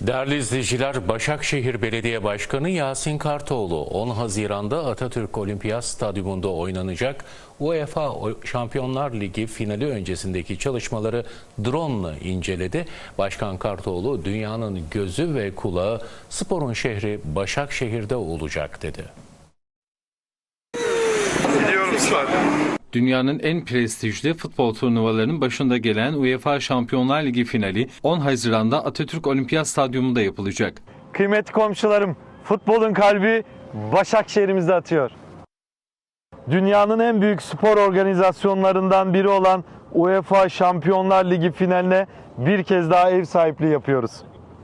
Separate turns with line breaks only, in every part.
Değerli izleyiciler, Başakşehir Belediye Başkanı Yasin Kartoğlu 10 Haziran'da Atatürk Olimpiyat Stadyumunda oynanacak UEFA Şampiyonlar Ligi finali öncesindeki çalışmaları drone ile inceledi. Başkan Kartoğlu dünyanın gözü ve kulağı sporun şehri Başakşehir'de olacak dedi.
Gidiyorum zaten.
Dünyanın en prestijli futbol turnuvalarının başında gelen UEFA Şampiyonlar Ligi finali 10 Haziran'da Atatürk Olimpiyat Stadyumunda yapılacak.
Kıymetli komşularım, futbolun kalbi Başakşehir'imizde atıyor. Dünyanın en büyük spor organizasyonlarından biri olan UEFA Şampiyonlar Ligi finaline bir kez daha ev sahipliği yapıyoruz.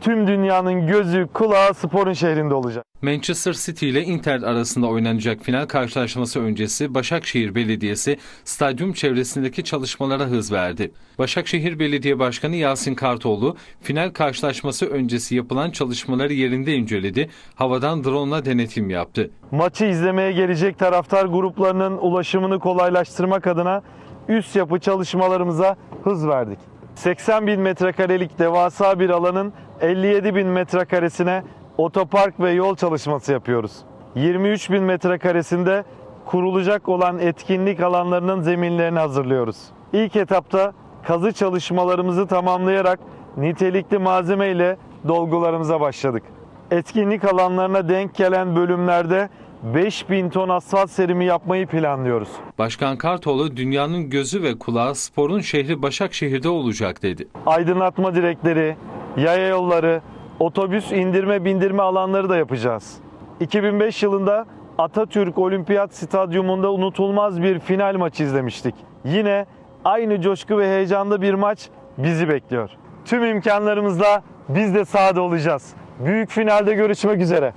Tüm dünyanın gözü, kulağı sporun şehrinde olacak.
Manchester City ile Inter arasında oynanacak final karşılaşması öncesi Başakşehir Belediyesi stadyum çevresindeki çalışmalara hız verdi. Başakşehir Belediye Başkanı Yasin Kartoğlu final karşılaşması öncesi yapılan çalışmaları yerinde inceledi, havadan drone ile denetim yaptı.
Maçı izlemeye gelecek taraftar gruplarının ulaşımını kolaylaştırmak adına üst yapı çalışmalarımıza hız verdik. 80 bin metrekarelik devasa bir alanın 57 bin metrekaresine otopark ve yol çalışması yapıyoruz. 23 bin metrekaresinde kurulacak olan etkinlik alanlarının zeminlerini hazırlıyoruz. İlk etapta kazı çalışmalarımızı tamamlayarak nitelikli malzeme ile dolgularımıza başladık. Etkinlik alanlarına denk gelen bölümlerde 5000 ton asfalt serimi yapmayı planlıyoruz.
Başkan Kartoğlu dünyanın gözü ve kulağı sporun şehri Başakşehir'de olacak dedi.
Aydınlatma direkleri, yaya yolları, otobüs indirme bindirme alanları da yapacağız. 2005 yılında Atatürk Olimpiyat Stadyumunda unutulmaz bir final maçı izlemiştik. Yine aynı coşku ve heyecanda bir maç bizi bekliyor. Tüm imkanlarımızla biz de sahada olacağız. Büyük finalde görüşmek üzere.